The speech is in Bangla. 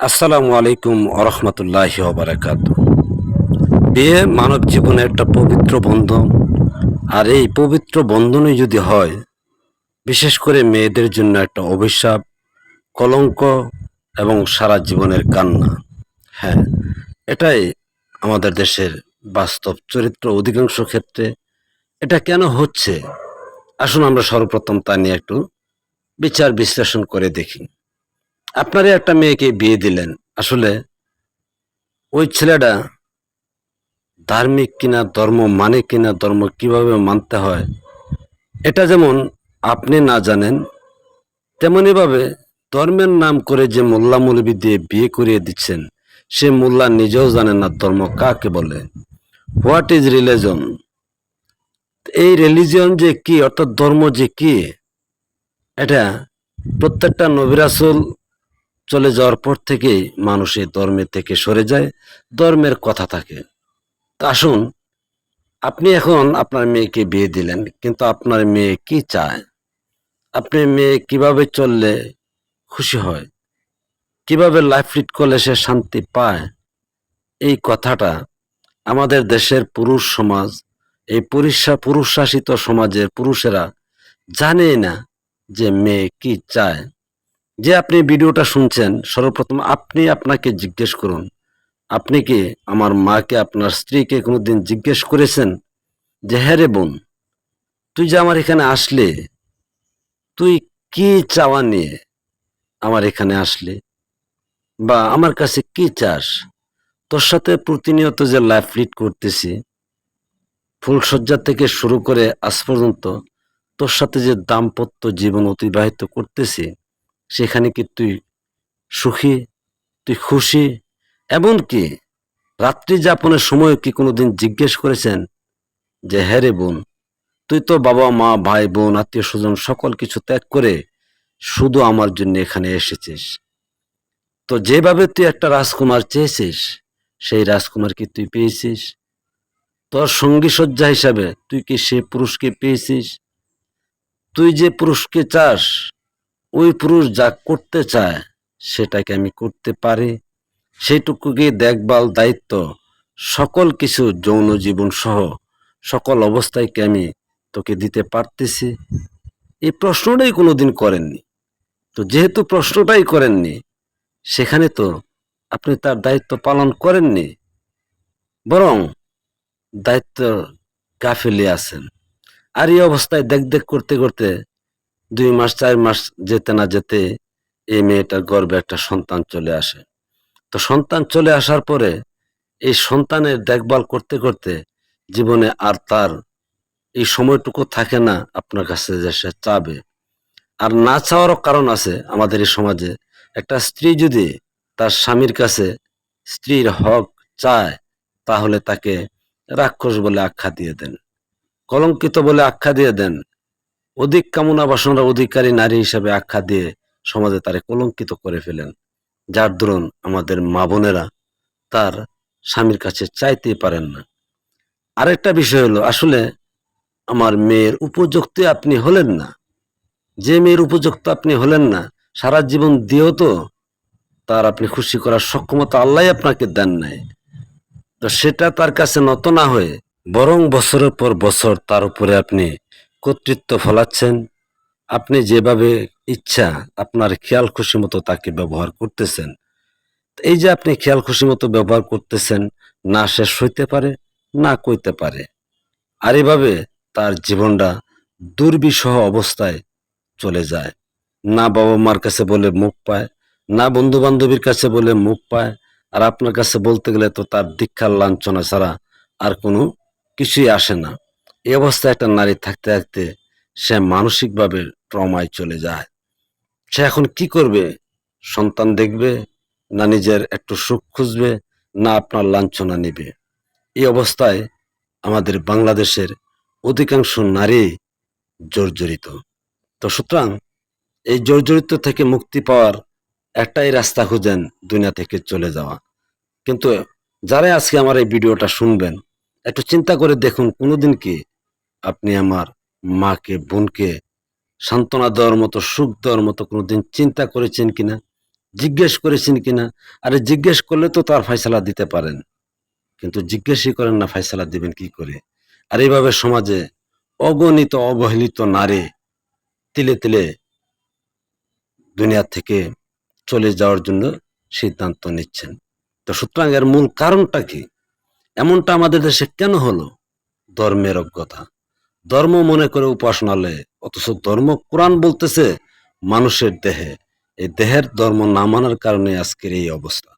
আসসালামু আলাইকুম আরহামতুল্লাহ বারাকাত। বিয়ে মানব জীবনে একটা পবিত্র বন্ধন, আর এই পবিত্র বন্ধনই যদি হয়, বিশেষ করে মেয়েদের জন্য একটা অভিশাপ, কলঙ্ক এবং সারা জীবনের কান্না। হ্যাঁ এটাই আমাদের দেশের বাস্তব চরিত্র অধিকাংশ ক্ষেত্রে। এটা কেন হচ্ছে? আসুন আমরা সর্বপ্রথম তা নিয়ে একটু বিচার বিশ্লেষণ করে দেখি। আপনারই একটা মেয়েকে বিয়ে দিলেন। আসলে ওই ছেলেটা ধার্মিক কিনা, ধর্ম মানে কিনা, ধর্ম কীভাবে মানতে হয়, এটা যেমন আপনি না জানেন তেমনিভাবে ধর্মের নাম করে যে মোল্লা মৌলবি দিয়ে বিয়ে করিয়ে দিচ্ছেন, সে মোল্লা নিজেও জানেন না ধর্ম কাকে বলে। হোয়াট ইজ রিলিজন এই রিলিজিয়ন যে কি, অর্থাৎ ধর্ম যে কি, এটা প্রত্যেকটা নবিরাসুল চলে যাওয়ার পর থেকেই মানুষ এই ধর্মের থেকে সরে যায়, ধর্মের কথা থাকে। আসুন, আপনি এখন আপনার মেয়েকে বিয়ে দিলেন, কিন্তু আপনার মেয়ে কি চায়? আপনি মেয়ে কীভাবে চললে খুশি হয়? কীভাবে লাইফ লিড করলে সে শান্তি পায়? এই কথাটা আমাদের দেশের পুরুষ সমাজ, এই পুরুষ পুরুষ শাসিত সমাজের পুরুষেরা জানে না যে মেয়ে কি চায়। যে আপনি ভিডিওটা শুনছেন, সর্বপ্রথম আপনি আপনাকে জিজ্ঞেস করুন, আপনি কি আমার মাকে, আপনার স্ত্রীকে কোনোদিন জিজ্ঞেস করেছেন যে হ্যাঁ রে বোন, তুই যে আমার এখানে আসলে, তুই কি চাওয়া নিয়ে আমার এখানে আসলে? বা আমার কাছে কি চাস? তোর সাথে প্রতিনিয়ত যে লাইফ লিড করতেছি ফুলসজ্জা থেকে শুরু করে আজ পর্যন্ত তোর সাথে যে দাম্পত্য জীবন অতিবাহিত করতেছি সেখানে কি তুই সুখী, তুই খুশি? এমনকি রাত্রি যাপনের সময় কি কোনোদিন জিজ্ঞেস করেছেন যে হ্যাঁ রে বোন, তুই তো বাবা, মা, ভাই, বোন, আত্মীয় স্বজন সকল কিছু ত্যাগ করে শুধু আমার জন্য এখানে এসেছিস? তো যেভাবে তুই একটা রাজকুমার চেয়েছিস, সেই রাজকুমার কি তুই পেয়েছিস? তোর সঙ্গী সজ্জা হিসাবে তুই কি সে পুরুষকে পেয়েছিস? তুই যে পুরুষকে চাস ওই পুরুষ যা করতে চায়, সেটাকে আমি করতে পারি। সেইটুকুকে দেখভাল, দায়িত্ব, সকল কিছু যৌন জীবন সহ সকল অবস্থায় কি আমি তোকে দিতে পারতেছি। এই প্রশ্নটাই কোনোদিন করেননি। তো যেহেতু প্রশ্নটাই করেননি, সেখানে তো আপনি তার দায়িত্ব পালন করেননি, বরং দায়িত্ব গাফেলে আছেন। আর এই অবস্থায় দেখ দেখ করতে করতে দুই মাস, চার মাস যেতে না যেতে এই মেয়েটার গর্বে একটা সন্তান চলে আসে। তো সন্তান চলে আসার পরে এই সন্তানের দেখভাল করতে করতে জীবনে আর তার এই সময়টুকু থাকে না আপনার কাছে যে সে চাবে। আর না চাওয়ারও কারণ আছে আমাদের এই সমাজে। একটা স্ত্রী যদি তার স্বামীর কাছে স্ত্রীর হক চায়, তাহলে তাকে রাক্ষস বলে আখ্যা দিয়ে দেন, কলঙ্কিত বলে আখ্যা দিয়ে দেন অধিক কামনা বাসনার অধিকারী নারী হিসাবে আখ্যা দিয়ে সমাজে তারে কলঙ্কিত করে ফেলেন। যার দরুন আমাদের মা বোনেরা তার স্বামীর কাছে চাইতেই পারেন না। আরেকটা বিষয় হলো, আসলে আমার মেয়ের উপযুক্ত আপনি হলেন না। যে মেয়ের উপযুক্ত আপনি হলেন না, সারা জীবন দিয়েও তো তার আপনি খুশি করার সক্ষমতা আল্লাহ আপনাকে দেন নাই। তো সেটা তার কাছে নত না হয়ে বরং বছরের পর বছর তার উপরে আপনি কর্তৃত্ব ফলাচ্ছেন। আপনি যেভাবে ইচ্ছা আপনার খেয়াল খুশি মতো তাকে ব্যবহার করতেছেন। এই যে আপনি খেয়াল খুশি মতো ব্যবহার করতেছেন, না শেষ হইতে পারে, না কইতে পারে। আর এভাবে তার জীবনটা দুর্বিষহ অবস্থায় চলে যায়। না বাবা মার কাছে বলে মুখ পায়, না বন্ধু বান্ধবীর কাছে বলে মুখ পায়। আর আপনার কাছে বলতে গেলে তো তার দীক্ষার লাঞ্ছনা ছাড়া আর কোনো কিছুই আসে না। এই অবস্থায় একটা নারী থাকতে থাকতে সে মানসিকভাবে ট্রমায় চলে যায়। সে এখন কি করবে? সন্তান দেখবে না নিজের একটু সুখ খুঁজবে, না আপনার লাঞ্ছনা নেবে। এই অবস্থায় আমাদের বাংলাদেশের অধিকাংশ নারী জর্জরিত। তো সুতরাং এই জর্জরিত থেকে মুক্তি পাওয়ার একটাই রাস্তা খুঁজেন দুনিয়া থেকে চলে যাওয়া। কিন্তু যারা আজকে আমার এই ভিডিওটা শুনবেন, একটু চিন্তা করে দেখুন কোনোদিন কি আপনি আমার মাকে, বোনকে সান্ত্বনা দেওয়ার মতো, সুখ দেওয়ার মতো কোনোদিন চিন্তা করেছেন কিনা? জিজ্ঞেস করেছেন কিনা? আরে জিজ্ঞেস করলে তো তার ফয়সালা দিতে পারেন। কিন্তু জিজ্ঞেসই করেন না, ফয়সালা দিবেন কি করে? আর এইভাবে সমাজে অগণিত অবহেলিত নারী তিলে তিলে দুনিয়া থেকে চলে যাওয়ার জন্য সিদ্ধান্ত নিচ্ছেন। তো সুতরাং এর মূল কারণটা কি? এমনটা আমাদের দেশে কেন হলো? ধর্মের অজ্ঞতা। ধর্ম মনে করে উপাসনালয়ে অথচ ধর্ম কোরআন বলতেছে মানুষের দেহে। এই দেহের ধর্ম না মানার কারণে আজকের এই অবস্থা।